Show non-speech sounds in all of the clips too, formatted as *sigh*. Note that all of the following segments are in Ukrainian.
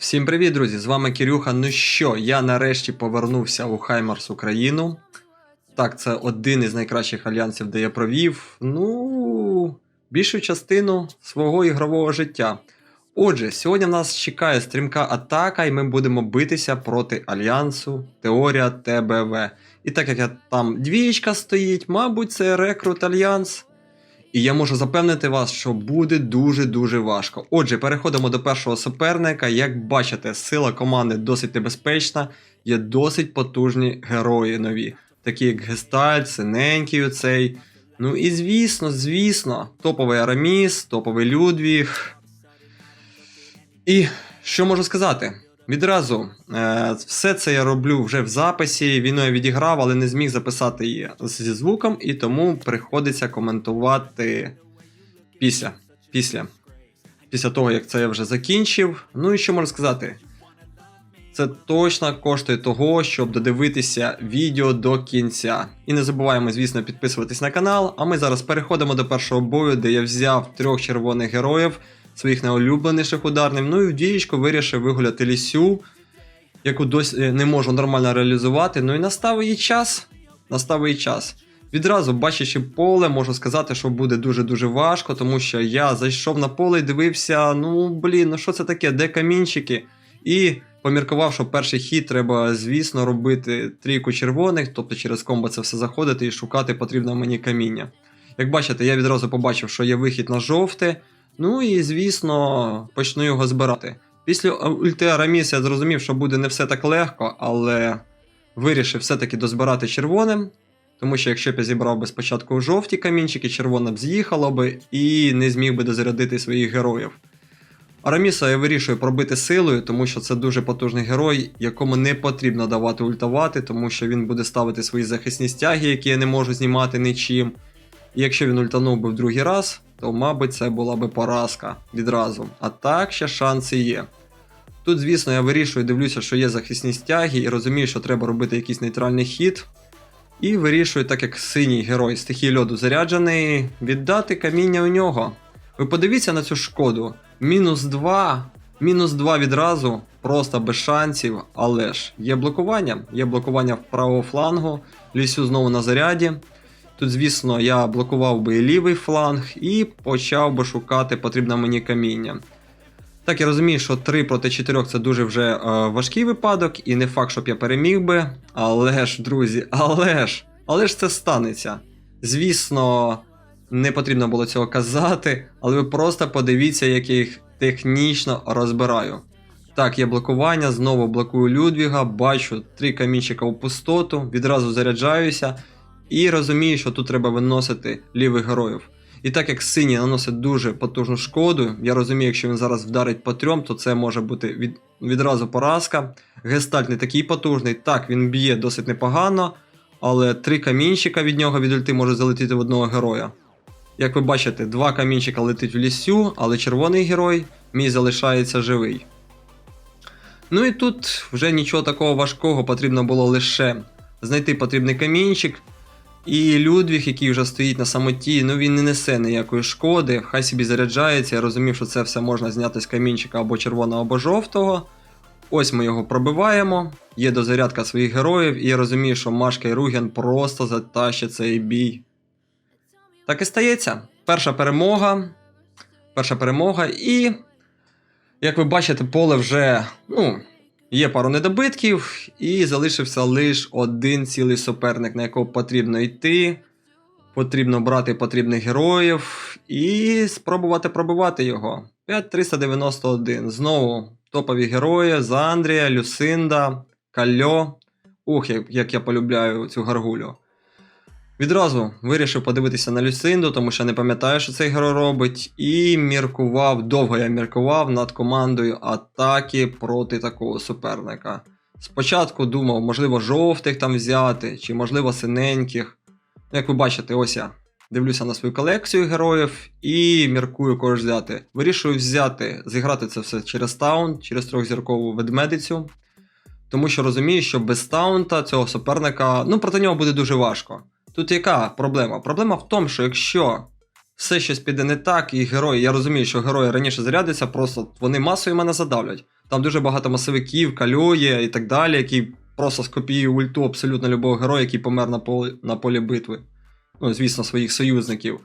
Всім привіт, друзі! З вами Кирюха. Ну що, я нарешті повернувся у Хаймарс Україну. Так, це один із найкращих альянсів, де я провів. Ну, більшу частину свого ігрового життя. Отже, сьогодні нас чекає стрімка атака, і ми будемо битися проти альянсу Теорія ТБВ. І так як я там двієчка стоїть, мабуть, це рекрут альянс. І я можу запевнити вас, що буде дуже-дуже важко. Отже, переходимо до першого суперника. Як бачите, сила команди досить небезпечна, є досить потужні герої нові, такі як Гестальт, Синенький оцей. Ну і звісно, звісно, топовий Араміс, топовий Людвіг. І що можу сказати? Відразу, е, все це я роблю вже в записі. Війну я відіграв, але не зміг записати її зі звуком, і тому приходиться коментувати після. Після. Після того, як це я вже закінчив. Ну і що можу сказати? Це точно коштує того, щоб додивитися відео до кінця. І не забуваємо, звісно, підписуватись на канал. А ми зараз переходимо до першого бою, де я взяв трьох червоних героїв, своїх найулюбленіших ударним. Ну і в дієчку вирішив вигуляти лісю, яку досі не можу нормально реалізувати. Ну і настав її час. Настав її час. Відразу, бачачи поле, можу сказати, що буде дуже-дуже важко, тому що я зайшов на поле і дивився: ну блін, ну що це таке, де камінчики? І поміркував, що перший хід треба, звісно, робити трійку червоних, тобто через комбо це все заходити і шукати потрібне мені каміння. Як бачите, я відразу побачив, що є вихід на жовте. Ну і звісно, почну його збирати. Після ульти Араміс я зрозумів, що буде не все так легко, але вирішив все-таки дозбирати червоним. Тому що якщо б я зібрав би спочатку жовті камінчики, червона б з'їхало би і не зміг би дозарядити своїх героїв. Араміса я вирішую пробити силою, тому що це дуже потужний герой, якому не потрібно давати ультавати, тому що він буде ставити свої захисні стяги, які я не можу знімати нічим. І якщо він ультанув би в другий раз, то, мабуть, це була би поразка відразу. А так ще шанси є. Тут, звісно, я вирішую, дивлюся, що є захисні стяги, і розумію, що треба робити якийсь нейтральний хід. І вирішую, так як синій герой стихії льоду заряджений, віддати каміння у нього. Ви подивіться на цю шкоду. Мінус 2, мінус 2 відразу, просто без шансів, але ж є блокування. Є блокування в правого флангу, лісю знову на заряді. Тут, звісно, я блокував би лівий фланг і почав би шукати потрібне мені каміння. Так, я розумію, що 3 проти 4 це дуже вже е, важкий випадок, і не факт, щоб я переміг би. Але ж, друзі, *laughs* але ж, але ж це станеться. Звісно, не потрібно було цього казати, але ви просто подивіться, як я їх технічно розбираю. Так, є блокування, знову блокую Людвіга, бачу три камінчика у пустоту, відразу заряджаюся і розумію, що тут треба виносити лівих героїв. І так як синій наносить дуже потужну шкоду, я розумію, якщо він зараз вдарить по трьом, то це може бути від, відразу поразка. Гестальт не такий потужний, так, він б'є досить непогано, але три камінчика від нього від ульти може залетіти в одного героя. Як ви бачите, два камінчика летить в лісю, але червоний герой мій залишається живий. Ну і тут вже нічого такого важкого потрібно було лише знайти потрібний камінчик. І Людвіг, який вже стоїть на самоті, ну він не несе ніякої шкоди, хай собі заряджається. Я розумів, що це все можна зняти з камінчика або червоного, або жовтого. Ось ми його пробиваємо. Є дозарядка своїх героїв, і я розумію, що Машка і Руген просто затащать цей бій. Так і стається. Перша перемога. Перша перемога, і, як ви бачите, поле вже ну, є пару недобитків, і залишився лише один цілий суперник, на якого потрібно йти. Потрібно брати потрібних героїв і спробувати пробивати його. 5391. Знову топові герої: Зандрія, Люсинда, Кальо. Ух, як, я полюбляю цю гаргулю. Відразу вирішив подивитися на Люсинду, тому що не пам'ятаю, що цей герой робить, і міркував, довго я міркував над командою атаки проти такого суперника. Спочатку думав, можливо, жовтих там взяти, чи можливо синеньких. Як ви бачите, ось я дивлюся на свою колекцію героїв і міркую кого ж взяти. Вирішую взяти, зіграти це все через таун, через трьохзіркову ведмедицю. Тому що розумію, що без таунта цього суперника, ну проти нього буде дуже важко. Тут яка проблема? Проблема в тому, що якщо все щось піде не так, і герої, я розумію, що герої раніше зарядяться, просто вони масою мене задавлять. Там дуже багато масовиків, кальоє і так далі, які просто скопіюють ульту абсолютно любого героя, який помер на полі, на полі битви. Ну, звісно, своїх союзників.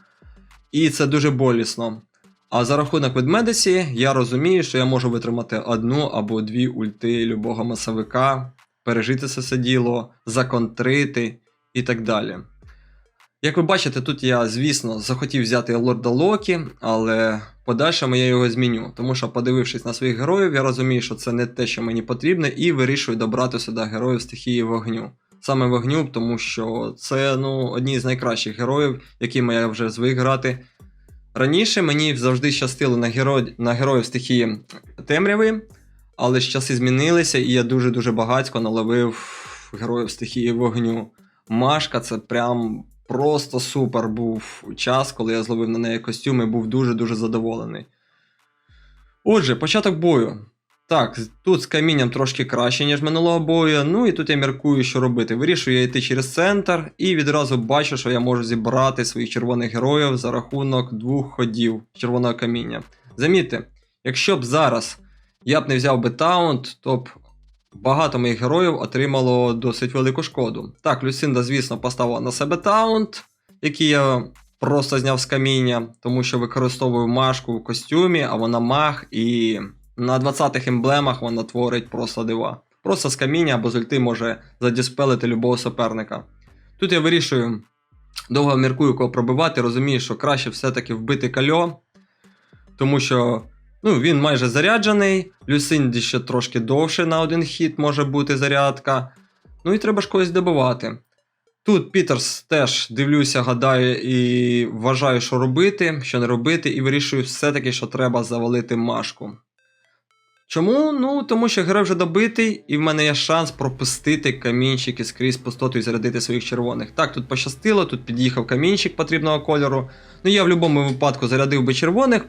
І це дуже болісно. А за рахунок ведмедиці, я розумію, що я можу витримати одну або дві ульти любого масовика, пережити це все діло, законтрити і так далі. Як ви бачите, тут я, звісно, захотів взяти лорда Локі, але подальшому я його зміню, тому що, подивившись на своїх героїв, я розумію, що це не те, що мені потрібно, і вирішую добрати сюди героїв стихії вогню. Саме вогню, тому що це ну, одні з найкращих героїв, якими я вже звик грати. Раніше мені завжди щастило на, геро... на героїв стихії темряви, але ж часи змінилися, і я дуже-дуже багатько наловив героїв стихії вогню. Машка це прям просто супер був час, коли я зловив на неї костюм і був дуже-дуже задоволений. Отже, початок бою. Так, тут з камінням трошки краще, ніж минулого бою. Ну і тут я міркую, що робити. Вирішую я йти через центр і відразу бачу, що я можу зібрати своїх червоних героїв за рахунок двох ходів червоного каміння. Замітьте, якщо б зараз я б не взяв би таунт, то б багато моїх героїв отримало досить велику шкоду. Так, Люсинда, звісно, поставила на себе таунт, який я просто зняв з каміння, тому що використовую машку в костюмі, а вона маг, і на 20-х емблемах вона творить просто дива. Просто з каміння або з ульти може задіспелити любого суперника. Тут я вирішую, довго міркую, кого пробивати, розумію, що краще все-таки вбити кальо, тому що ну, він майже заряджений, Люсинді ще трошки довше на один хід може бути зарядка. Ну і треба ж когось добивати. Тут Пітерс теж дивлюся, гадаю і вважаю, що робити, що не робити, і вирішую все-таки, що треба завалити машку. Чому? Ну, тому що герой вже добитий, і в мене є шанс пропустити камінчики скрізь пустоту і зарядити своїх червоних. Так, тут пощастило, тут під'їхав камінчик потрібного кольору. Ну я в будь-якому випадку зарядив би червоних.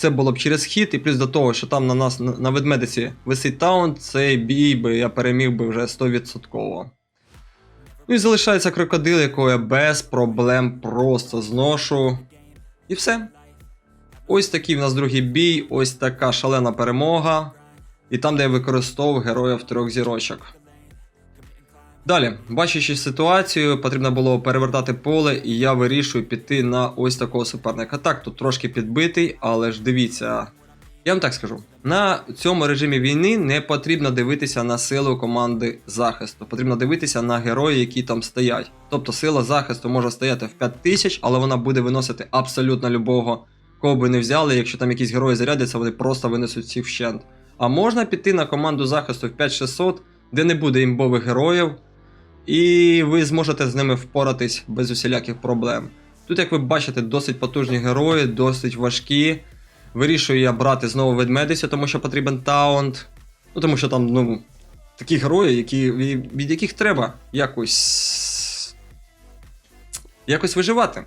Це було б через хід, і плюс до того, що там на нас на ведмедиці висить таунт, цей бій би я переміг би вже 100%. Ну і залишається крокодил, якого я без проблем просто зношу. І все. Ось такий в нас другий бій, ось така шалена перемога. І там, де я використовував героїв трьох зірочок. Далі, бачачи ситуацію, потрібно було перевертати поле, і я вирішую піти на ось такого суперника. Так, тут трошки підбитий, але ж дивіться. Я вам так скажу: на цьому режимі війни не потрібно дивитися на силу команди захисту. Потрібно дивитися на герої, які там стоять. Тобто сила захисту може стояти в 5000, але вона буде виносити абсолютно любого, кого би не взяли. Якщо там якісь герої зарядяться, вони просто винесуть всіх вщент. А можна піти на команду захисту в 5600, де не буде імбових героїв, і ви зможете з ними впоратись без усіляких проблем. Тут, як ви бачите, досить потужні герої, досить важкі. Вирішую я брати знову ведмедицю, тому що потрібен таунт. Ну, тому що там, ну, такі герої, які, від яких треба якось. якось виживати.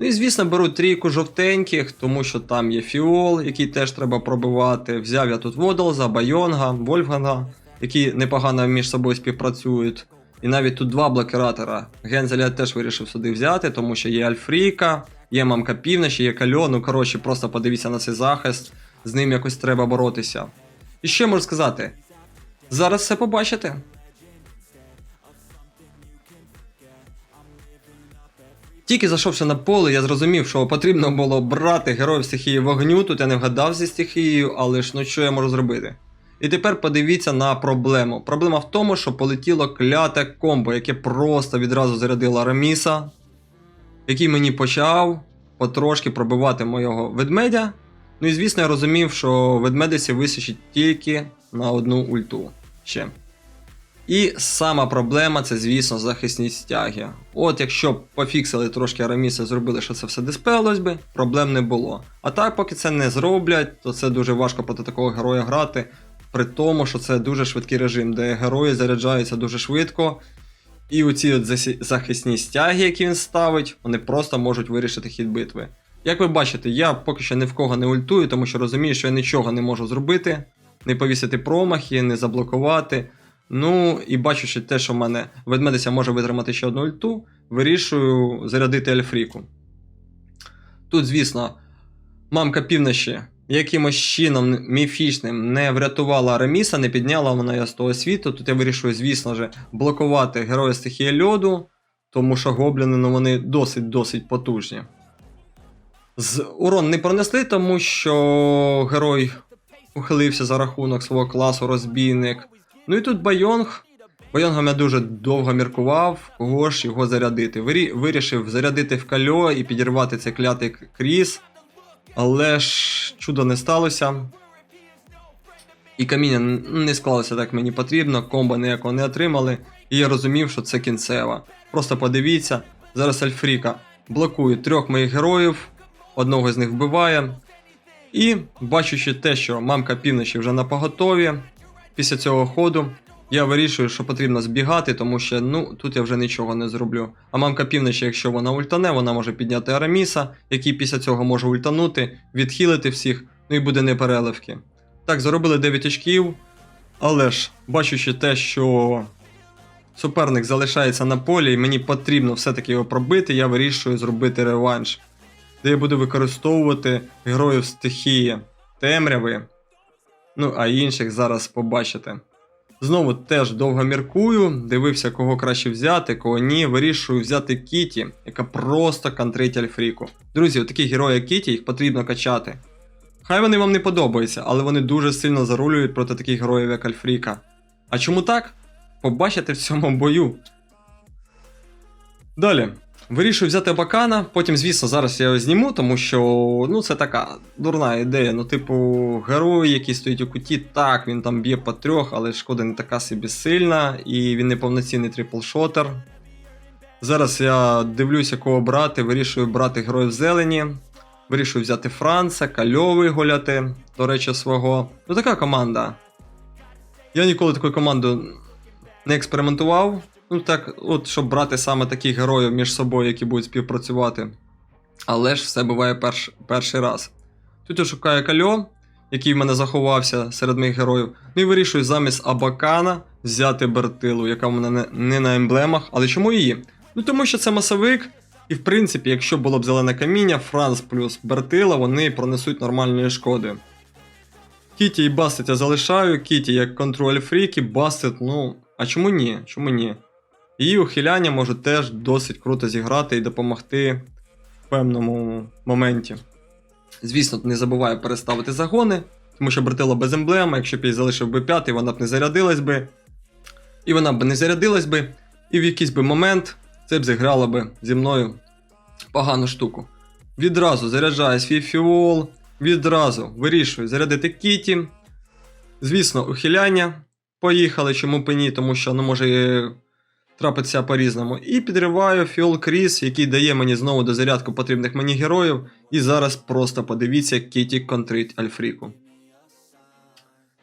Ну і звісно, беру трійку жовтеньких, тому що там є фіол, який теж треба пробивати. Взяв я тут Водолза, Байонга, Вольфганга, які непогано між собою співпрацюють. І навіть тут два блокератора. Гензеля теж вирішив сюди взяти, тому що є Альфріка, є мамка півночі, є Кальо. Ну коротше, просто подивіться на цей захист, з ним якось треба боротися. І ще можу сказати: зараз все побачите. Тільки зайшовши на поле, я зрозумів, що потрібно було брати героїв стихії вогню. Тут я не вгадав зі стихією, але ж ну що я можу зробити? І тепер подивіться на проблему. Проблема в тому, що полетіло кляте комбо, яке просто відразу зарядило Раміса, який мені почав потрошки пробивати моєго ведмедя. Ну і звісно, я розумів, що ведмедиці височить тільки на одну ульту ще. І сама проблема це, звісно, захисні стяги. От якщо б пофіксили трошки Араміса, зробили, що це все диспелось би, проблем не було. А так, поки це не зроблять, то це дуже важко проти такого героя грати. При тому, що це дуже швидкий режим, де герої заряджаються дуже швидко. І оці от захисні стяги, які він ставить, вони просто можуть вирішити хід битви. Як ви бачите, я поки що ні в кого не ультую, тому що розумію, що я нічого не можу зробити, не повісити промахи, не заблокувати. Ну, і бачучи те, що в мене ведмедиця може витримати ще одну ульту, вирішую зарядити Ельфріку. Тут, звісно, мамка півночі якимось чином міфічним не врятувала Реміса, не підняла вона я з того світу. Тут я вирішую, звісно ж, блокувати героя стихії льоду, тому що гобліни ну, вони досить-досить потужні. З урон не пронесли, тому що герой ухилився за рахунок свого класу розбійник. Ну і тут Байонг. Байонгом я дуже довго міркував, кого ж його зарядити. Вирішив зарядити в кальо і підірвати цей клятий кріс. Але ж чудо не сталося. І каміння не склалося так мені потрібно, комбо ніякого не отримали. І я розумів, що це кінцева. Просто подивіться, зараз Альфріка блокує трьох моїх героїв, одного з них вбиває. І бачучи те, що мамка півночі вже на поготові, після цього ходу я вирішую, що потрібно збігати, тому що ну тут я вже нічого не зроблю. А мамка півночі, якщо вона ультане, вона може підняти Араміса, який після цього може ультанути, відхилити всіх, ну і буде непереливки. Так, заробили 9 очків, але ж, бачучи те, що суперник залишається на полі, і мені потрібно все-таки його пробити, я вирішую зробити реванш, де я буду використовувати героїв стихії темряви. Ну, а інших зараз побачите. Знову теж довго міркую, дивився, кого краще взяти, кого ні. Вирішую взяти Кіті, яка просто контрить Альфріку. Друзі, такі герої, як Кіті, їх потрібно качати. Хай вони вам не подобаються, але вони дуже сильно зарулюють проти таких героїв, як Альфріка. А чому так? Побачите в цьому бою. Далі. Вирішую взяти Бакана, потім, звісно, зараз я його зніму, тому що ну, це така дурна ідея. Ну, типу, герой, який стоїть у куті, так, він там б'є по трьох, але шкода не така собі сильна, і він не повноцінний трипл-шотер. Зараз я дивлюся, кого брати, вирішую брати героїв зелені. Вирішую взяти Франца, Кальовий гуляти, до речі, свого. Ну, така команда. Я ніколи такою командою не експериментував. Ну так, от щоб брати саме таких героїв між собою, які будуть співпрацювати. Але ж все буває перш, перший раз. Тут я шукаю кальо, який в мене заховався серед моїх героїв. Ну і вирішую замість Абакана взяти Бертилу, яка в мене не, не на емблемах. Але чому її? Ну тому що це масовик. І в принципі, якщо було б зелене каміння, Франц плюс Бертила, вони пронесуть нормальної шкоди. Кіті і Бастет я залишаю, Кіті як контроль фріки, Бастет, ну, а чому ні? Чому ні? Її ухиляння може теж досить круто зіграти і допомогти в певному моменті. Звісно, не забуваю переставити загони, тому що Бертила без емблеми, якщо б її залишив би 5, вона б не зарядилась би. І вона б не зарядилась би, і в якийсь би момент це б зіграло би зі мною погану штуку. Відразу заряджаю свій фіол, відразу вирішую зарядити Кіті. Звісно, ухиляння. Поїхали, чому б і ні, тому що ну, може і трапитися по-різному. І підриваю фіол Кріс, який дає мені знову до зарядку потрібних мені героїв. І зараз просто подивіться, Кіті контрить Альфріку.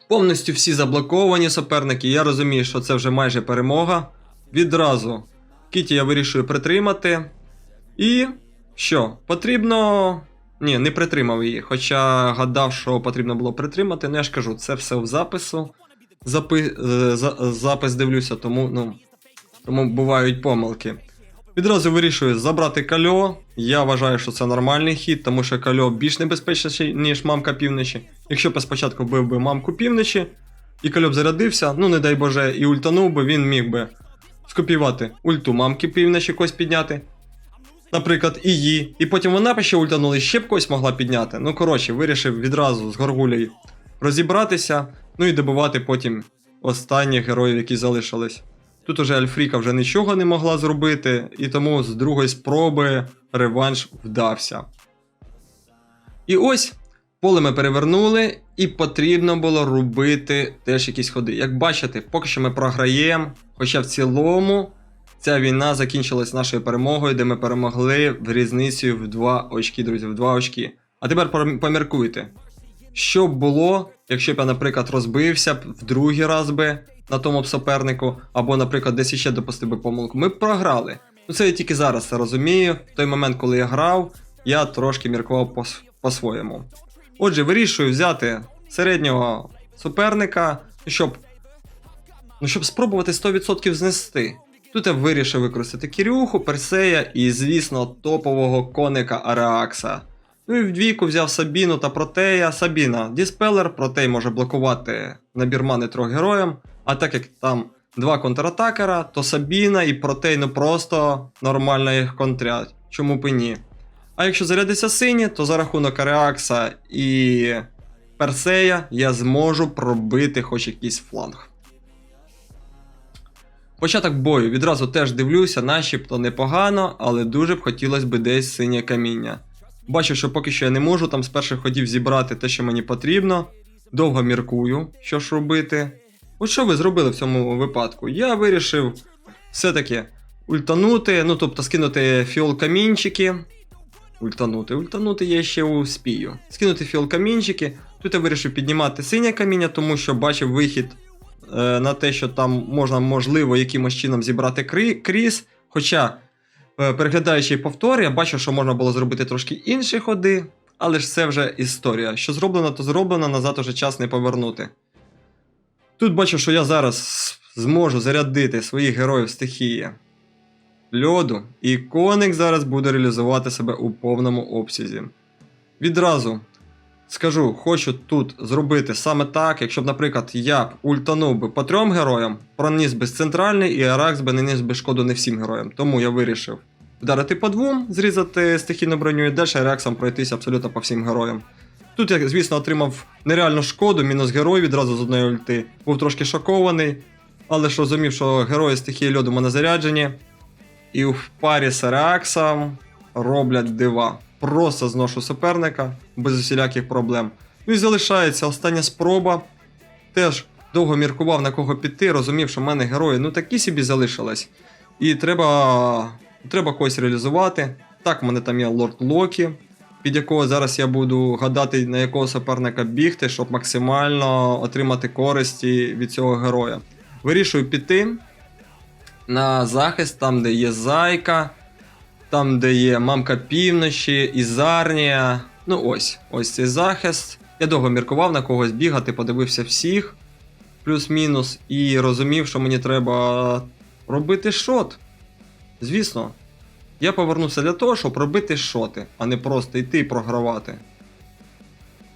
Повністю всі заблоковані суперники. Я розумію, що це вже майже перемога. Відразу Кіті я вирішую притримати. І що? Потрібно. Ні, не притримав її. Хоча гадав, що потрібно було притримати. Ну я ж кажу, це все в запису. Запи... е, Запис дивлюся, тому, ну, тому бувають помилки. Відразу вирішую забрати кальо. Я вважаю, що це нормальний хід, тому що кальо більш небезпечніший, ніж мамка півночі. Якщо б спочатку вбив би мамку півночі, і кальо б зарядився, ну не дай Боже, і ультанув би, він міг би скопіювати ульту мамки півночі когось підняти. Наприклад, її. І потім вона б ще ультанула і ще б когось могла підняти. Ну, коротше, вирішив відразу з горгулею розібратися, ну і добивати потім останніх героїв, які залишились. Тут уже Альфріка вже нічого не могла зробити, і тому з другої спроби реванш вдався. І ось поле ми перевернули, і потрібно було робити теж якісь ходи. Як бачите, поки що ми програємо, хоча в цілому ця війна закінчилась нашою перемогою, де ми перемогли в різницю в 2 очки, друзі, в 2 очки. А тепер поміркуйте. Що б було, якщо б я, наприклад, розбився б в другий раз би на тому б супернику, або, наприклад, десь іще допустив би помилку. Ми б програли. Ну це я тільки зараз це розумію. В той момент, коли я грав, я трошки міркував по- по-своєму. Отже, вирішую взяти середнього суперника, щоб, ну, щоб спробувати 100% знести. Тут я вирішив використати Кірюху, Персея і, звісно, топового коника Ареакса. Ну і в двійку взяв Сабіну та Протея. Сабіна Діспелер, Протей може блокувати набір мани трьох героям. А так як там два контратакера, то Сабіна і Протей ну просто нормально їх контрять. Чому б і ні? А якщо зарядиться сині, то за рахунок Реакса і Персея я зможу пробити хоч якийсь фланг. Початок бою відразу теж дивлюся, начебто непогано, але дуже б хотілося б десь синє каміння. Бачу, що поки що я не можу там з перших ходів зібрати те, що мені потрібно. Довго міркую, що ж робити. От що ви зробили в цьому випадку? Я вирішив все-таки ультанути, ну тобто скинути фіол камінчики. Ультанути, ультанути я ще успію. Скинути фіол камінчики. Тут я вирішив піднімати синє каміння, тому що бачив вихід е, на те, що там можна, можливо, якимось чином зібрати крі- кріс. Хоча, е, переглядаючи повтори, я бачу, що можна було зробити трошки інші ходи, але ж це вже історія. Що зроблено, то зроблено, назад уже час не повернути. Тут бачу, що я зараз зможу зарядити своїх героїв стихії льоду, і коник зараз буде реалізувати себе у повному обсязі. Відразу скажу, хочу тут зробити саме так, якщо б, наприклад, я б ультанув би по трьом героям, проніс би центральний і Аракс би наніс би шкоду не всім героям. Тому я вирішив вдарити по двом, зрізати стихійну броню і далі Араксом пройтися абсолютно по всім героям. Тут я, звісно, отримав нереальну шкоду, мінус герой відразу з одної ульти. Був трошки шокований, але ж розумів, що герої стихії льоду в мене заряджені. І в парі з Реаксом роблять дива. Просто зношу суперника без усіляких проблем. Ну і залишається остання спроба. Теж довго міркував на кого піти, розумів, що в мене герої ну такі собі залишились. І треба, треба когось реалізувати. Так, в мене там є лорд Локі, під якого зараз я буду гадати, на якого суперника бігти, щоб максимально отримати користі від цього героя. Вирішую піти на захист, там, де є зайка, там, де є мамка півночі, Ізарнія. Ну ось, ось цей захист. Я довго міркував на когось бігати, подивився всіх, плюс-мінус, і розумів, що мені треба робити шот. Звісно, я повернувся для того, щоб робити шоти, а не просто йти і програвати.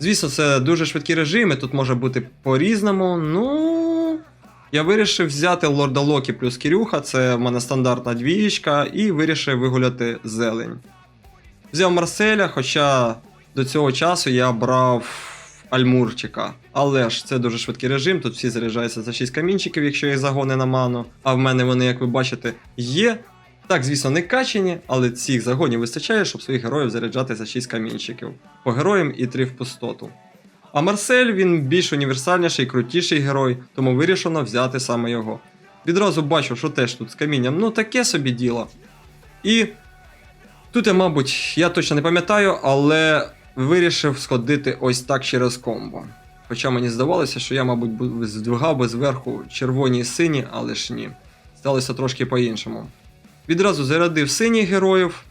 Звісно, це дуже швидкі режими, тут може бути по-різному. Ну. Я вирішив взяти Лорда Локі плюс Кірюха, це в мене стандартна двієчка, і вирішив вигуляти зелень. Взяв Марселя, хоча до цього часу я брав Альмурчика. Але ж це дуже швидкий режим, тут всі заряджаються за 6 камінчиків, якщо їх загони на ману. А в мене вони, як ви бачите, є. Так, звісно, не качені, але цих загонів вистачає, щоб своїх героїв заряджати за 6 камінчиків. По героям і 3 в пустоту. А Марсель він більш універсальніший, крутіший герой, тому вирішено взяти саме його. Відразу бачу, що теж тут з камінням, ну таке собі діло. І тут я, мабуть, я точно не пам'ятаю, але вирішив сходити ось так через комбо. Хоча мені здавалося, що я, мабуть, здвигав би зверху червоні і сині, але ж ні. Сталося трошки по-іншому. Відразу зарядив синіх героїв,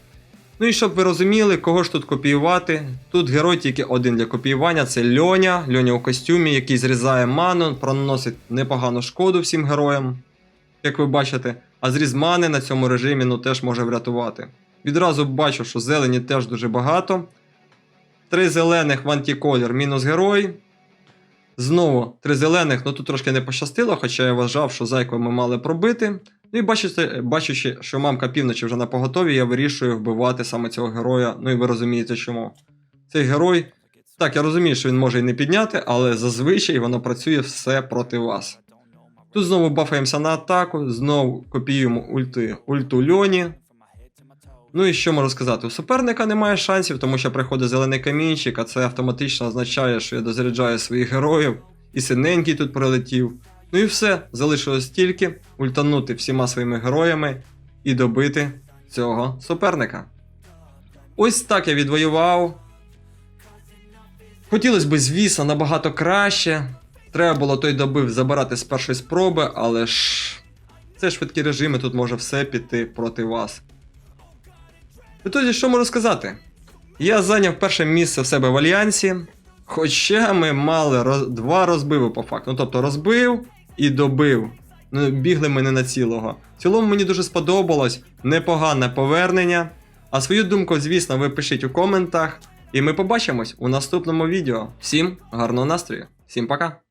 Ну і щоб ви розуміли, кого ж тут копіювати. Тут герой тільки один для копіювання це Льоня. Льоня у костюмі, який зрізає ману, проносить непогану шкоду всім героям, як ви бачите. А зріз мани на цьому режимі ну, теж може врятувати. Відразу бачу, що зелені теж дуже багато. Три зелених в антиколір мінус герой. Знову три зелених, ну тут трошки не пощастило, хоча я вважав, що зайку ми мали пробити. Ну і бачите, бачачи, що мамка півночі вже на поготові, я вирішую вбивати саме цього героя. Ну і ви розумієте чому. Цей герой. Так, я розумію, що він може і не підняти, але зазвичай воно працює все проти вас. Тут знову бафаємося на атаку, знову копіюємо ульти, ульту Льоні. Ну і що можу сказати? У суперника немає шансів, тому що приходить зелений камінчик, а це автоматично означає, що я дозаряджаю своїх героїв, і синенький тут прилетів. Ну і все, залишилось тільки ультанути всіма своїми героями і добити цього суперника. Ось так я відвоював. Хотілося б, звісно, набагато краще. Треба було той добив забирати з першої спроби, але ж це швидкі режими, тут може все піти проти вас. І тоді, що можу сказати? Я зайняв перше місце в себе в альянсі, хоча ми мали роз... два розбиви по факту. Ну тобто розбив і добив. Ну, бігли ми не на цілого. В цілому мені дуже сподобалось непогане повернення. А свою думку, звісно, ви пишіть у коментах. І ми побачимось у наступному відео. Всім гарного настрою, всім пока!